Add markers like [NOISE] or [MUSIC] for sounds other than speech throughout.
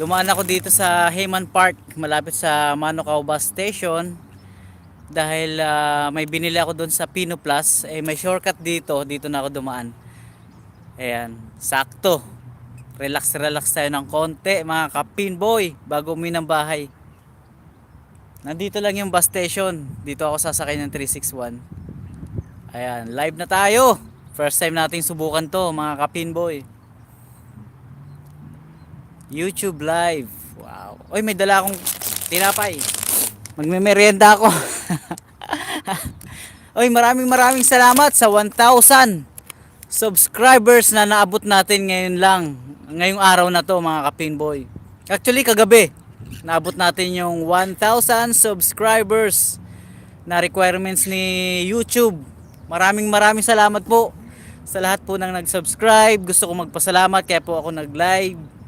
Dumaan ako dito sa Heyman Park, malapit sa Manukau Bus Station. Dahil ah, may binili ako doon sa Pino Plus, eh may shortcut dito, dito na ako dumaan. Ayan, sakto. Relax relax tayo ng konti mga kapin boy bago umuwi ng bahay. Nandito lang yung bus station. Dito ako sasakay ng 361. Ayan, live na tayo. First time nating subukan to mga kapin boy. YouTube live. Wow. Oy, may dala akong tinapay. Magmemeryenda ako. [LAUGHS] Oy, maraming maraming salamat sa 1,000 subscribers na naabot natin ngayon lang. Ngayong araw na to mga kapinboy. Actually, kagabi, naabot natin yung 1,000 subscribers na requirements ni YouTube. Maraming maraming salamat po sa lahat po ng nag-subscribe. Gusto ko magpasalamat kaya po ako nag-live.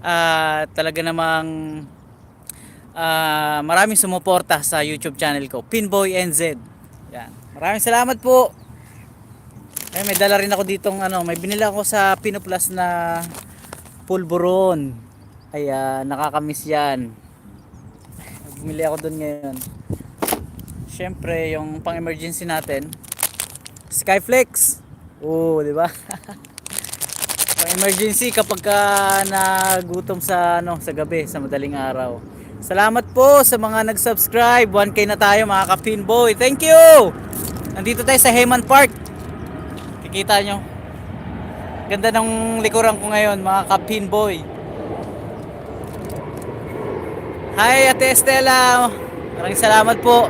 Ah, talaga namang ah, maraming sumuporta sa YouTube channel ko, Pinboy NZ. Yan. Maraming salamat po. Eh, may dala rin ako ditong ano, may binila ako sa Pino Plus na pulburon. Ay, ah, nakakamiss yan. Bumili ako doon ngayon. Siyempre, yung pang emergency natin, Skyflex. Oo, di ba? [LAUGHS] emergency kapag ka nagutom sa ano sa gabi sa madaling araw. Salamat po sa mga nag-subscribe. 1k na tayo mga ka-pin boy. Thank you. Nandito tayo sa Heyman Park. Kikita nyo. Ganda ng likuran ko ngayon mga ka-pin boy. Hi Ate Estela. Maraming salamat po.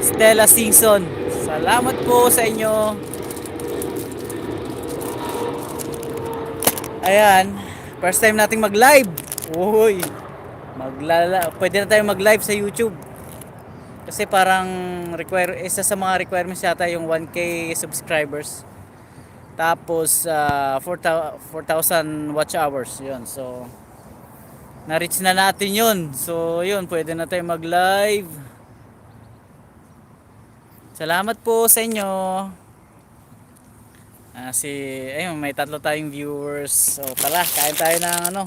Estela Singson. Salamat po sa inyo. Ayan, first time nating mag-live. Uy. Maglala, pwede na tayong mag-live sa YouTube. Kasi parang require isa sa mga requirements yata yung 1k subscribers. Tapos ah, 4,000 4,000 watch hours 'yun. So na-reach na natin 'yun. So 'yun, pwede na tayong mag-live. Salamat po sa inyo. Ah, si ayun, may tatlo tayong viewers. So tara, kain tayo ng ano,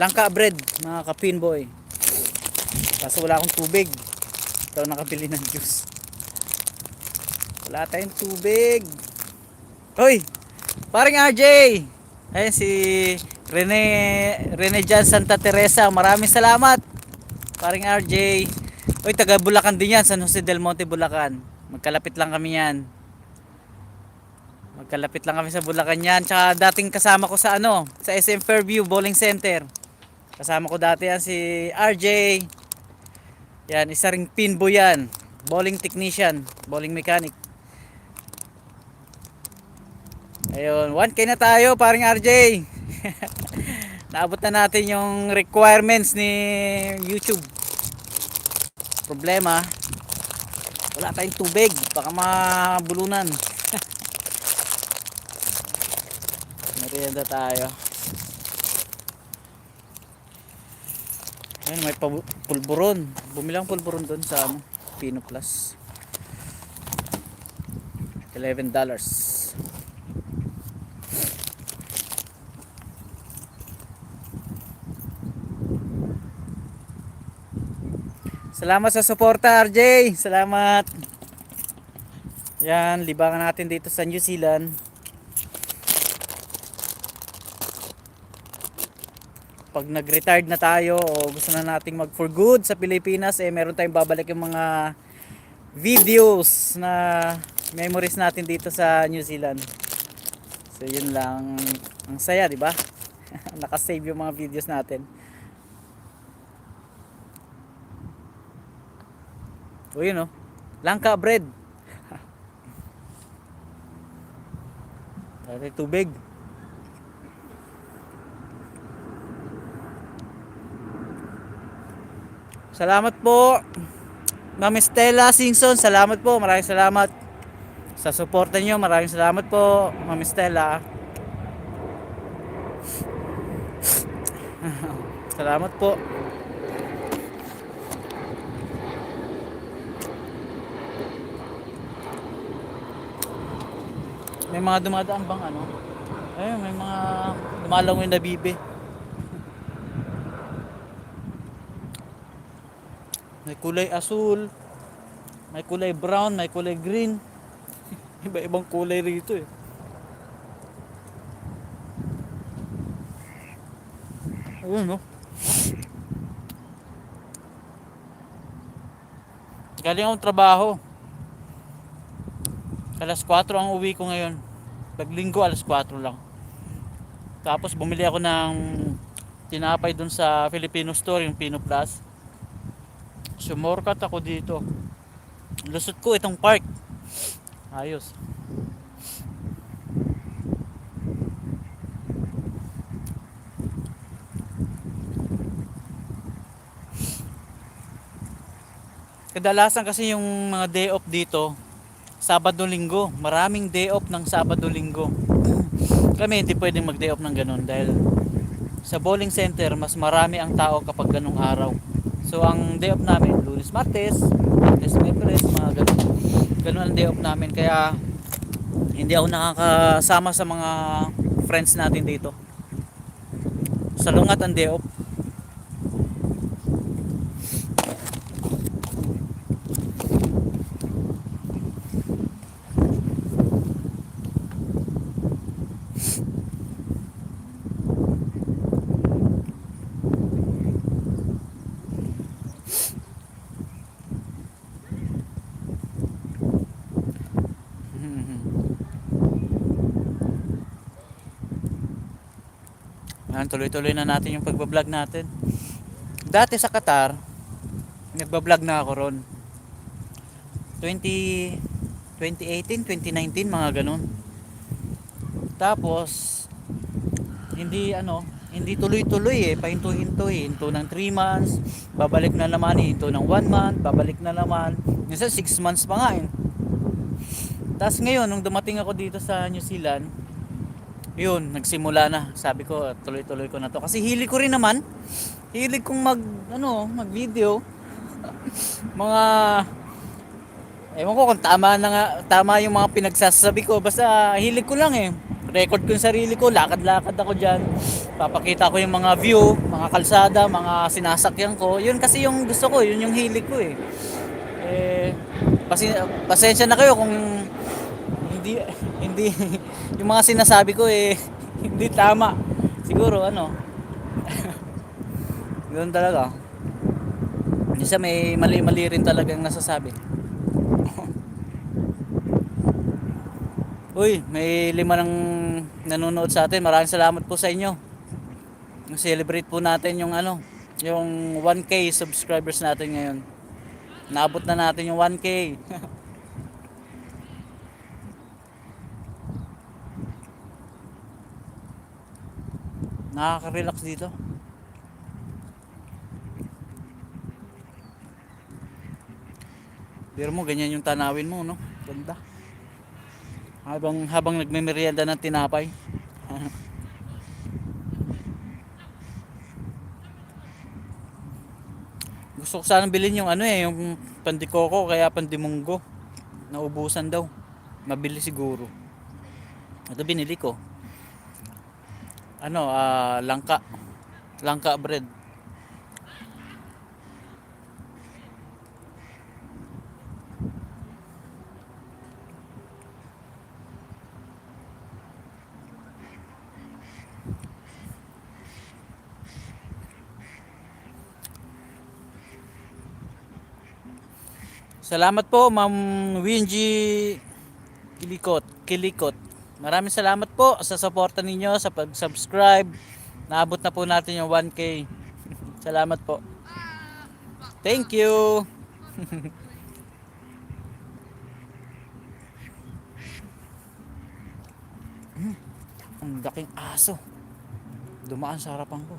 langka bread, mga kapin boy. Kaso wala akong tubig. Ito nakabili ng juice. Wala tayong tubig. Hoy! Paring RJ! Ayun si Rene Rene Jan Santa Teresa. Maraming salamat. Paring RJ. Hoy, taga Bulacan din yan, San Jose del Monte, Bulacan. Magkalapit lang kami yan. Magkalapit lang kami sa Bulacan yan. Tsaka dating kasama ko sa ano, sa SM Fairview Bowling Center. Kasama ko dati yan si RJ. Yan, isa ring pinbo yan. Bowling technician, bowling mechanic. Ayun, 1K na tayo, paring RJ. [LAUGHS] Naabot na natin yung requirements ni YouTube. Problema, wala tayong tubig, baka mabulunan. Merienda tayo. Ayun, may pulburon. Bumili ang pulburon doon sa ano, Pino Plus. $11. Salamat sa suporta RJ. Salamat. Yan, libangan natin dito sa New Zealand. Pag nag-retired na tayo o gusto na nating mag for good sa Pilipinas eh meron tayong babalik yung mga videos na memories natin dito sa New Zealand. So yun lang ang saya, di ba? [LAUGHS] Naka-save yung mga videos natin. O yun oh. Langka bread. [LAUGHS] Dati tubig. Salamat po. Ma'am Stella Singson, salamat po. Maraming salamat sa suporta niyo. Maraming salamat po, Ma'am Stella. [LAUGHS] salamat po. May mga dumadaan bang ano? Ayun, may mga dumalangoy na bibe. May kulay asul. May kulay brown, may kulay green. [LAUGHS] Iba-ibang kulay rito eh. Ayun no. Galing akong trabaho. Alas 4 ang uwi ko ngayon. Paglinggo alas 4 lang. Tapos bumili ako ng tinapay dun sa Filipino store, yung Pino Plus. Sumorkat ako dito. Lusot ko itong park. Ayos. Kadalasan kasi yung mga day off dito, Sabado Linggo. Maraming day off ng Sabado Linggo. [CLEARS THROAT] Kami hindi pwedeng mag day off ng ganun dahil sa bowling center mas marami ang tao kapag ganung araw. So ang day off namin, Lunes, Martes, Martes, Miyerkules, mga ganun. Ganun ang day off namin kaya hindi ako nakakasama sa mga friends natin dito. Sa lungat ang day off. Ayan, tuloy-tuloy na natin yung pagbablog natin. Dati sa Qatar, nagbablog na ako ron. 20, 2018, 2019, mga ganun. Tapos, hindi ano, hindi tuloy-tuloy eh, pahinto-hinto eh. Hinto ng 3 months, babalik na naman eh. Hinto ng 1 month, babalik na naman. Minsan 6 months pa nga eh. Tapos ngayon, nung dumating ako dito sa New Zealand, yun, nagsimula na. Sabi ko, tuloy-tuloy ko na to. Kasi hilig ko rin naman. Hilig kong mag, ano, mag-video. [LAUGHS] mga, ewan ko kung tama na nga, tama yung mga pinagsasabi ko. Basta hilig ko lang eh. Record ko yung sarili ko, lakad-lakad ako dyan. Papakita ko yung mga view, mga kalsada, mga sinasakyan ko. Yun kasi yung gusto ko, yun yung hilig ko eh. Eh, pasi, pasensya na kayo kung hindi hindi. [LAUGHS] Yung mga sinasabi ko eh [LAUGHS] hindi tama. Siguro ano [LAUGHS] yun talaga. Isa may mali-mali rin talagang nasasabi. Uy may lima ng nanonood sa atin. Maraming salamat po sa inyo. Celebrate po natin yung ano yung 1k subscribers natin ngayon. Naabot na natin yung 1k Nakaka-relax dito. Pero mo ganyan yung tanawin mo, no? Ganda. Habang habang nagmemeryenda ng tinapay. [LAUGHS] Gusto ko sanang bilhin yung ano eh, yung pandikoko kaya pandimunggo. Naubusan daw. Mabili siguro. Ito binili ko ano, ah, langka. Langka bread. Salamat po, Ma'am Winji Kilikot. Kilikot. Maraming salamat po sa suporta ninyo, sa pag-subscribe. Naabot na po natin yung 1K. [LAUGHS] salamat po. Thank you. [LAUGHS] Hmm, Ang daking aso. Dumaan sa harapan ko.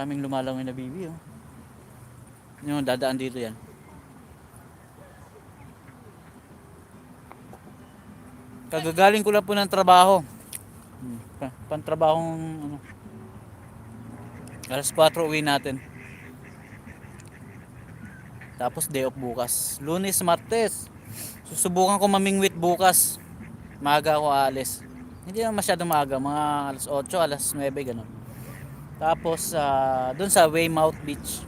Maraming lumalangoy na bibi oh. Yung dadaan dito yan. Kagagaling ko lang po ng trabaho. Hmm. Pa, pantrabahong ano. Alas 4 uwi natin. Tapos day off bukas. Lunes, Martes. Susubukan ko mamingwit bukas. Maaga ako aalis. Hindi naman masyadong maaga, mga alas 8, alas 9 ganun. Tapos ah, doon sa Weymouth Beach.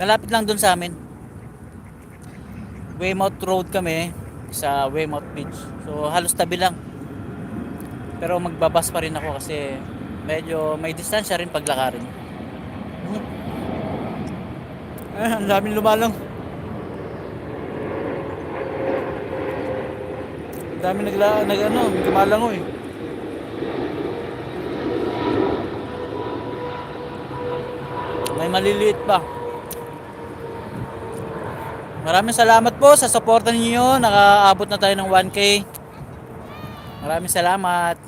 Malapit lang doon sa amin. Weymouth Road kami sa Weymouth Beach. So halos tabi lang. Pero magbabas pa rin ako kasi medyo may distansya rin paglakarin. Hmm. Eh, ang daming lumalang. Ang dami nagla nag ano, gumalango eh. Maliliit pa. Maraming salamat po sa suporta ninyo. Nakaabot na tayo ng 1K. Maraming salamat.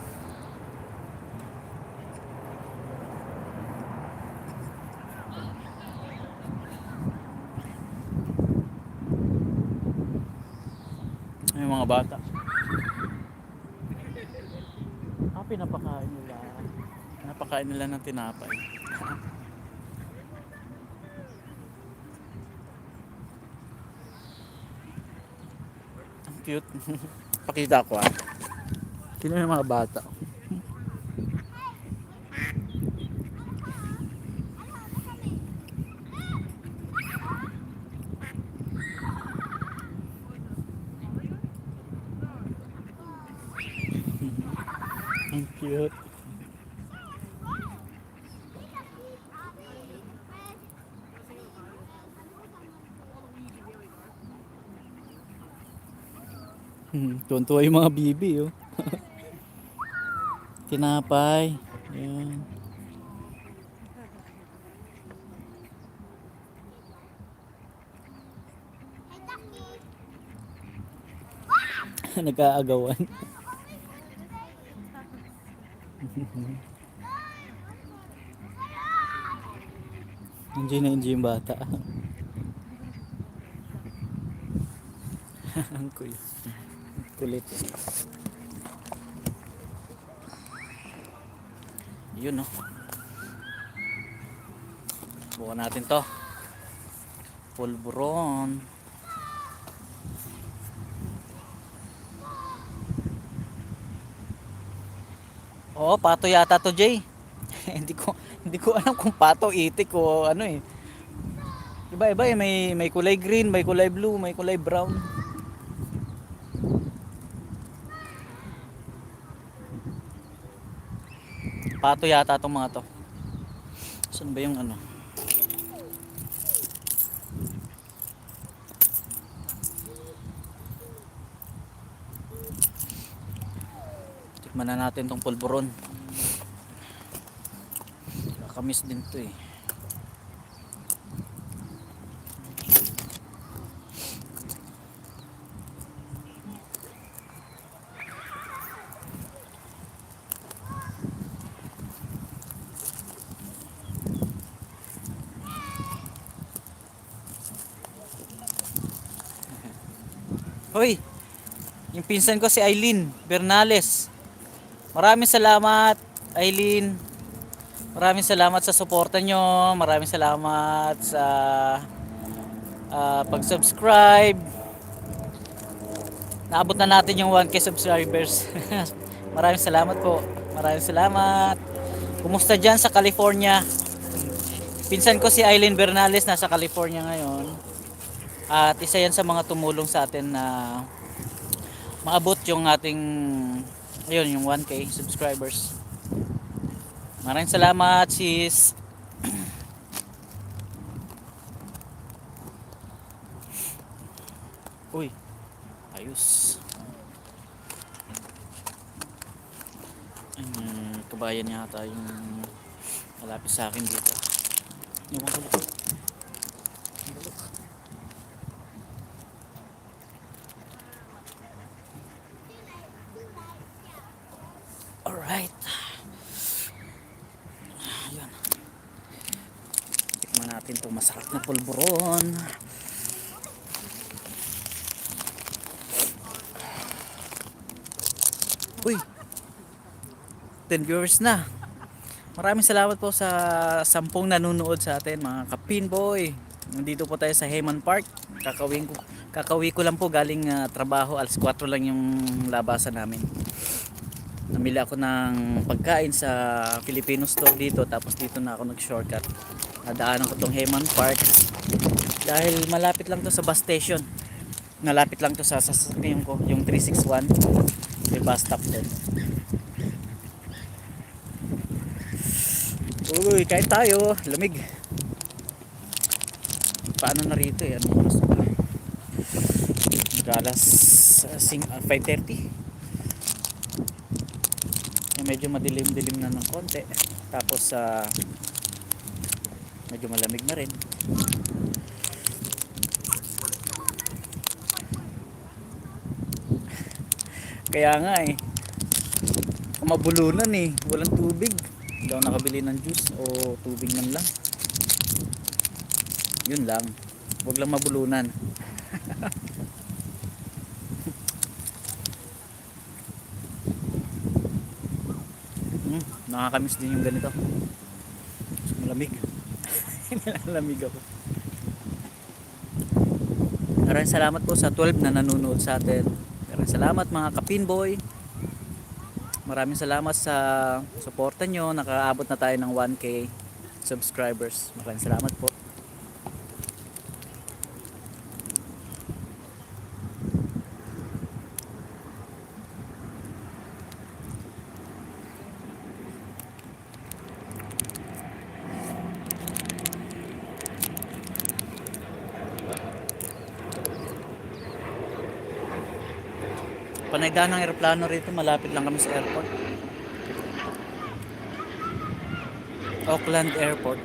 Yung mga bata. Ah, pinapakain nila. Pinapakain nila ng tinapay. [LAUGHS] cute. [LAUGHS] Pakita ko ah. Sino yung mga bata? Ang cute. Hmm, Tuwan-tuwa yung mga bibi, oh. [LAUGHS] Tinapay. Ayan. [LAUGHS] Nagkaagawan. enjoy [LAUGHS] na enjoy yung bata. Ang kulit. Kulit. Yun no. Bukan natin to. Pulburon. Oo, pato yata to, Jay. [LAUGHS] hindi ko hindi ko alam kung pato, itik o ano eh. Iba-iba eh, may may kulay green, may kulay blue, may kulay brown. Pato yata tong mga to. Saan ba yung ano? Tikman na natin tong pulburon. Kakamis din to eh. Hoy, yung pinsan ko si Eileen Bernales. Maraming salamat, Eileen. Maraming salamat sa suporta nyo. Maraming salamat sa ah, pag-subscribe. Naabot na natin yung 1k subscribers. [LAUGHS] Maraming salamat po. Maraming salamat. Kumusta dyan sa California? Pinsan ko si Eileen Bernales nasa California ngayon. At isa yan sa mga tumulong sa atin na maabot yung ating ayun, yung 1k subscribers. Maraming salamat, sis. [CLEARS THROAT] Uy, ayos. Ay, kabayan yata yung malapit sa akin dito. Yung mga Alright. Ayan. Tikman natin itong masarap na pulburon. Uy! 10 viewers na. Maraming salamat po sa sampung nanonood sa atin mga kapinboy. Nandito po tayo sa Heyman Park. Kakawin ko, kakawi ko lang po galing ah, trabaho. Alas 4 lang yung labasan namin. Namili ako ng pagkain sa Filipino store dito. Tapos dito na ako nag-shortcut. Nadaanan ko tong Heyman Park. Dahil malapit lang to sa bus station. Nalapit lang to sa sasakyan ko, yung 361. May bus stop doon. Uy, kain tayo. Lamig. Paano na rito eh? Ba? Galas uh, sing- ah, 5.30. Medyo madilim-dilim na ng konti. Tapos sa medyo malamig na rin. Kaya nga eh. Mabulunan eh. Walang tubig. Hindi ako nakabili ng juice o tubig man lang. Yun lang. Huwag lang mabulunan. hmm, nakakamiss din yung ganito. Malamig. [LAUGHS] Malamig ako. Maraming salamat po sa 12 na nanonood sa atin. Maraming salamat mga kapinboy. Maraming salamat sa suporta nyo. Nakaabot na tayo ng 1k subscribers. Maraming salamat po. Panaydaan ng aeroplano rito, malapit lang kami sa airport. Auckland Airport.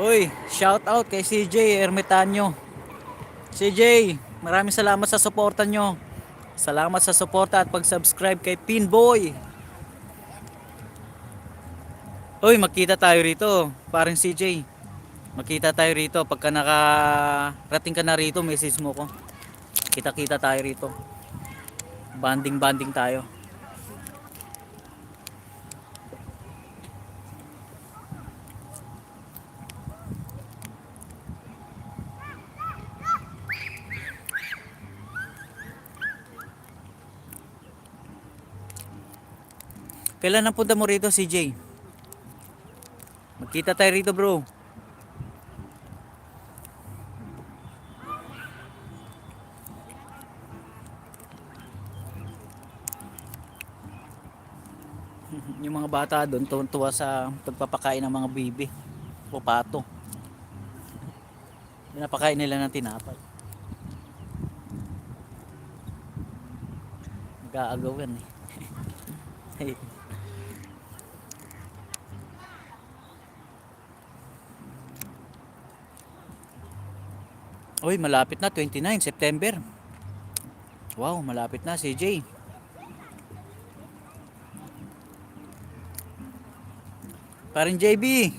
Uy, shout out kay CJ Ermitanyo. CJ, maraming salamat sa suporta nyo. Salamat sa suporta at pag-subscribe kay Pinboy. Uy, magkita tayo rito, parang CJ. Makita tayo rito pagka nakarating ka na rito, message mo ko. Kita-kita tayo rito. Banding-banding tayo. Kailan ang punta mo rito, CJ? Magkita tayo rito, bro. yung mga bata doon tuwa sa pagpapakain ng mga bibi o pato pinapakain nila ng tinapay mag-aagaw yan eh [LAUGHS] Uy, malapit na 29 September. Wow, malapit na CJ. Parin JB. [LAUGHS]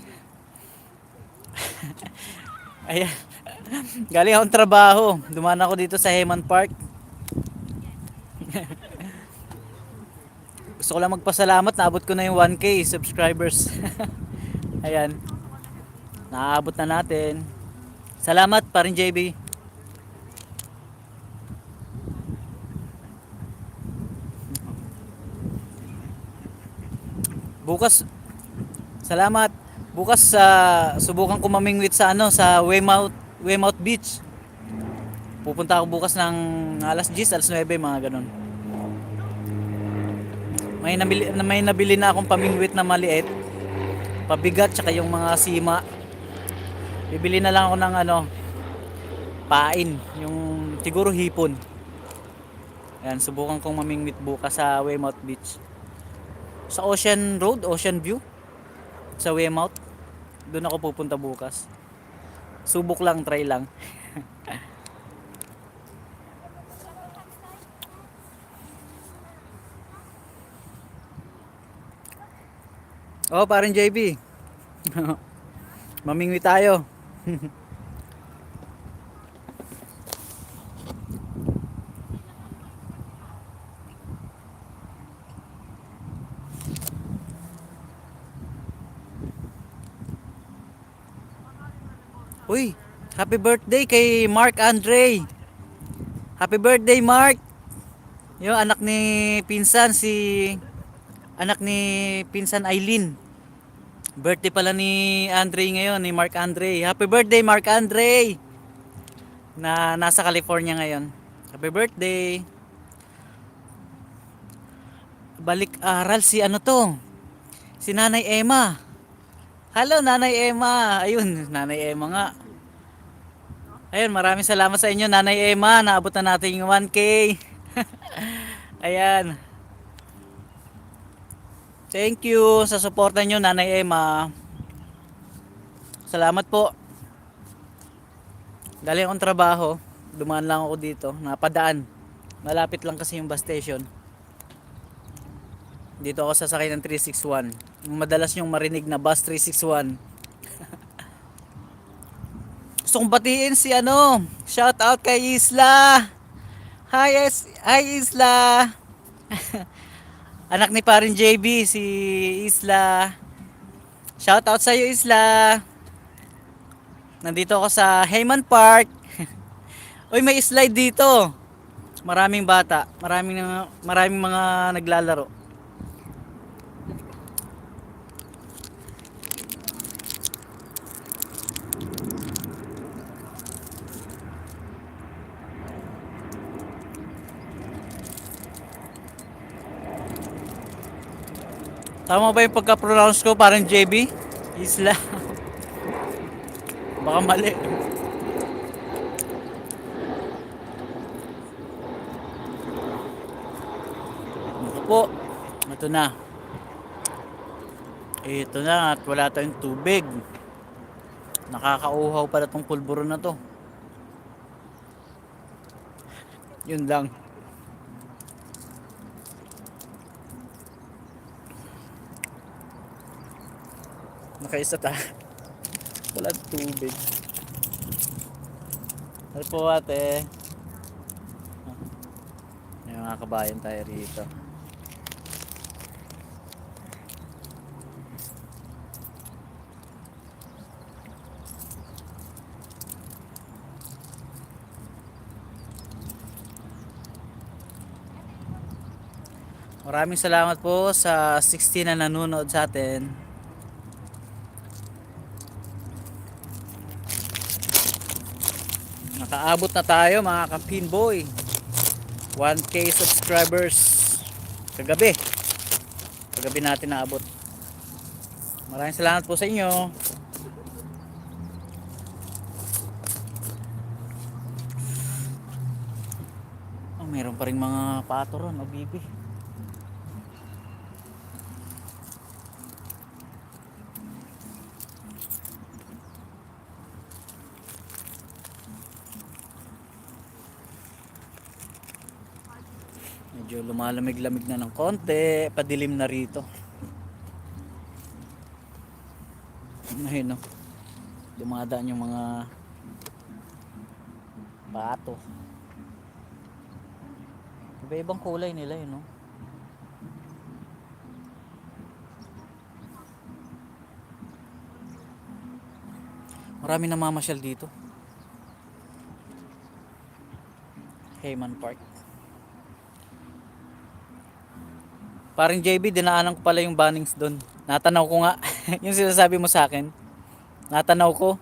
Ayan. Galing akong trabaho. Dumaan ako dito sa Heman Park. [LAUGHS] Gusto ko lang magpasalamat. Naabot ko na yung 1K subscribers. [LAUGHS] Ayan. Naabot na natin. Salamat parin JB. Bukas Salamat. Bukas sa subukan ko mamingwit sa ano sa Weymouth Weymouth Beach. Pupunta ako bukas ng alas 10, alas 9 mga ganun. May nabili, may nabili na akong pamingwit na maliit. Pabigat tsaka yung mga sima. Bibili na lang ako ng ano pain, yung siguro hipon. Ayan, subukan kong mamingwit bukas sa Weymouth Beach. Sa Ocean Road, Ocean View sa Weymouth. Doon ako pupunta bukas. Subok lang, try lang. [LAUGHS] oh, parang JB. [LAUGHS] Mamingwi tayo. [LAUGHS] Uy, happy birthday kay Mark Andre. Happy birthday, Mark. Yung anak ni Pinsan, si anak ni Pinsan Eileen. Birthday pala ni Andre ngayon, ni Mark Andre. Happy birthday, Mark Andre. Na nasa California ngayon. Happy birthday. Balik aral si ano to? Si Nanay Emma. Hello, Nanay Emma. Ayun, Nanay Emma nga. Ayun, maraming salamat sa inyo, Nanay Emma. Naabot na natin yung 1K. [LAUGHS] Ayan. Thank you sa suporta nyo, Nanay Emma. Salamat po. Galing akong trabaho. Dumaan lang ako dito. Napadaan. Malapit lang kasi yung bus station. Dito ako sasakay ng 361. Yung Madalas yung marinig na bus 361. Gusto kong batiin si ano. Shout out kay Isla. Hi, Es- Hi Isla. [LAUGHS] Anak ni parin JB si Isla. Shout out sa iyo Isla. Nandito ako sa Heyman Park. [LAUGHS] Uy, may slide dito. Maraming bata, maraming maraming mga naglalaro. Tama ba yung pagka-pronounce ko parang JB? Isla. [LAUGHS] Baka mali. Ito po. Ito na. Ito na at wala tayong tubig. Nakakauhaw pala tong pulburo na to. Yun lang. Nakaisa ta. Wala tubig. Ano po ate? May mga kabayan tayo rito. Maraming salamat po sa 16 na nanonood sa atin. Nakaabot na tayo mga ka-pinboy. 1k subscribers kagabi. Kagabi natin naabot. Maraming salamat po sa inyo. Oh, mayroon pa rin mga pato ron, o bibi. Medyo lumalamig-lamig na ng konti, padilim na rito. Ayun no. Dumadaan yung mga bato. Iba-ibang kulay nila yun no. Marami namamasyal dito. Heyman Park. Paring JB, dinaanan ko pala yung bannings doon. Natanaw ko nga. [LAUGHS] yung sinasabi mo sa akin. Natanaw ko.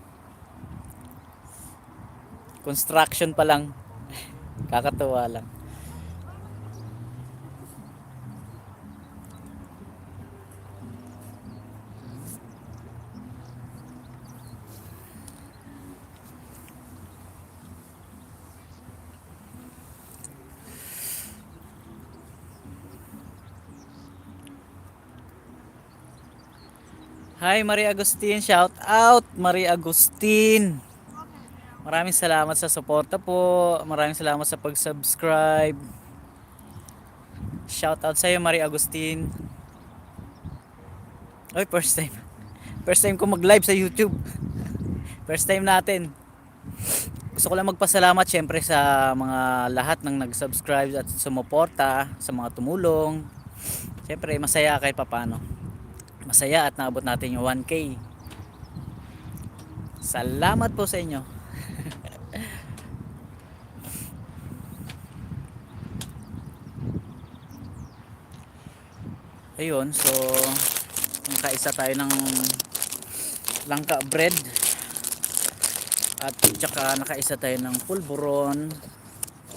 Construction pa lang. [LAUGHS] Kakatuwa lang. Hi Marie Agustin, shout out Marie Agustin. Maraming salamat sa suporta po. Maraming salamat sa pag-subscribe. Shout out sa iyo Marie Agustin. Oy, first time. First time ko mag-live sa YouTube. First time natin. Gusto ko lang magpasalamat syempre sa mga lahat ng nag-subscribe at sumuporta, sa mga tumulong. Syempre masaya kahit papano masaya at naabot natin yung 1K Salamat po sa inyo. [LAUGHS] Ayun, so nakaisa tayo ng langka bread. At tsaka nakaisa tayo ng pulburon.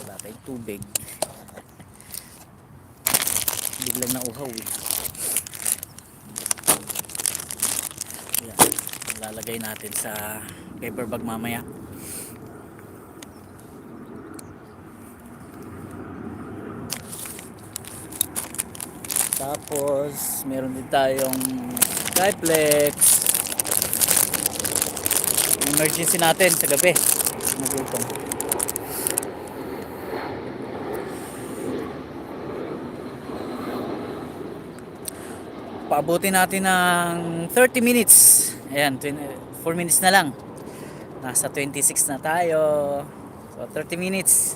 Wala tayong tubig. [LAUGHS] Biglang nauhaw eh Yan, lalagay natin sa paper bag mamaya. Tapos meron din tayong triplex. Emergency natin sa gabi. Nagutom paabutin natin ng 30 minutes ayan 20 4 minutes na lang nasa 26 na tayo so 30 minutes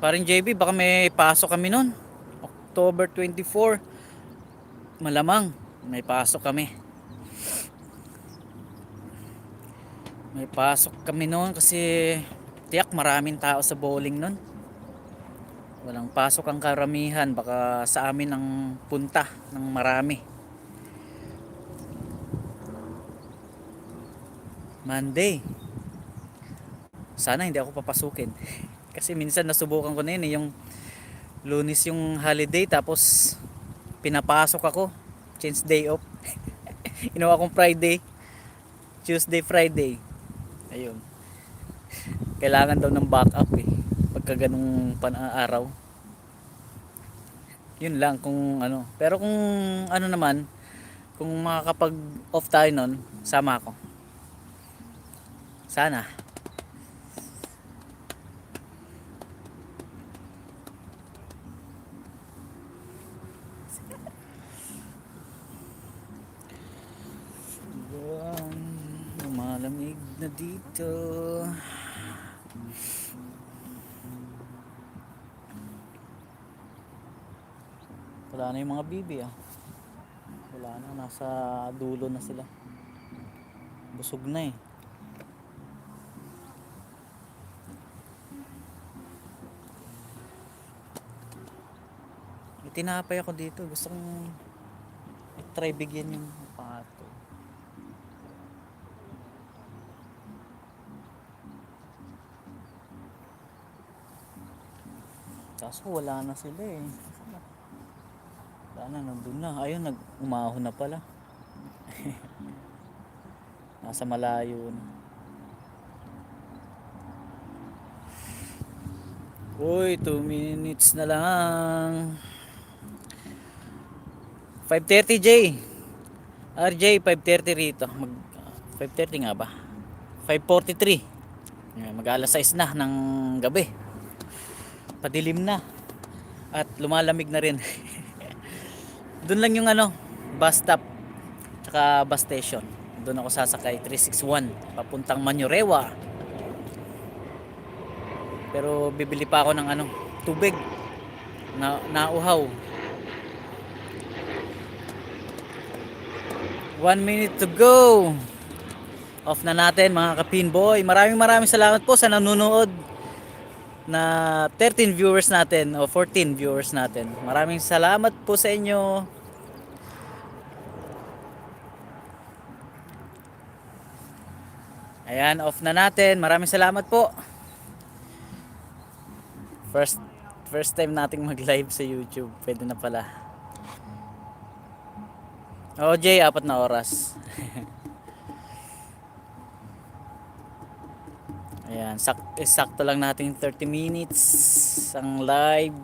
Paring JB, baka may pasok kami nun. October 24. Malamang, may pasok kami. May pasok kami noon kasi tiyak maraming tao sa bowling nun. Walang pasok ang karamihan, baka sa amin ang punta ng marami. Monday. Sana hindi ako papasukin. [LAUGHS] Kasi minsan nasubukan ko na yun eh, yung lunes yung holiday tapos pinapasok ako. Change day off. [LAUGHS] Inawa kong Friday. Tuesday, Friday. Ayun. [LAUGHS] Kailangan daw ng backup eh. Pagka ganung pan-araw. Yun lang kung ano. Pero kung ano naman, kung makakapag off tayo nun, sama ako. Sana. Buwan, lumalamig na dito. Wala na yung mga bibi ah. Wala na, nasa dulo na sila. Busog na eh. Tinapay ako dito. Gusto kong i-try bigyan yung pato. Kaso wala na sila eh. Wala na, nandun na. Ayun, nag umahon na pala. [LAUGHS] Nasa malayo na. Uy, 2 minutes na lang. 5.30 J. RJ, 5.30 rito. Mag, 5.30 nga ba? 5.43. Yan, Mag alas 6 na ng gabi. Padilim na. At lumalamig na rin. [LAUGHS] Doon lang yung ano, bus stop. Tsaka bus station. Doon ako sasakay 361 papuntang Manurewa. Pero bibili pa ako ng ano, tubig. Na nauhaw. One minute to go. Off na natin mga kapinboy. Maraming maraming salamat po sa nanonood na 13 viewers natin o 14 viewers natin. Maraming salamat po sa inyo. Ayan, off na natin. Maraming salamat po. First first time nating mag-live sa YouTube. Pwede na pala. Oo, Jay, apat na oras. [LAUGHS] Ayan, sak sakto lang natin 30 minutes ang live.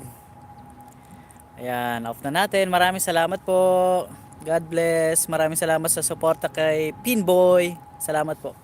Ayan, off na natin. Maraming salamat po. God bless. Maraming salamat sa suporta kay Pinboy. Salamat po.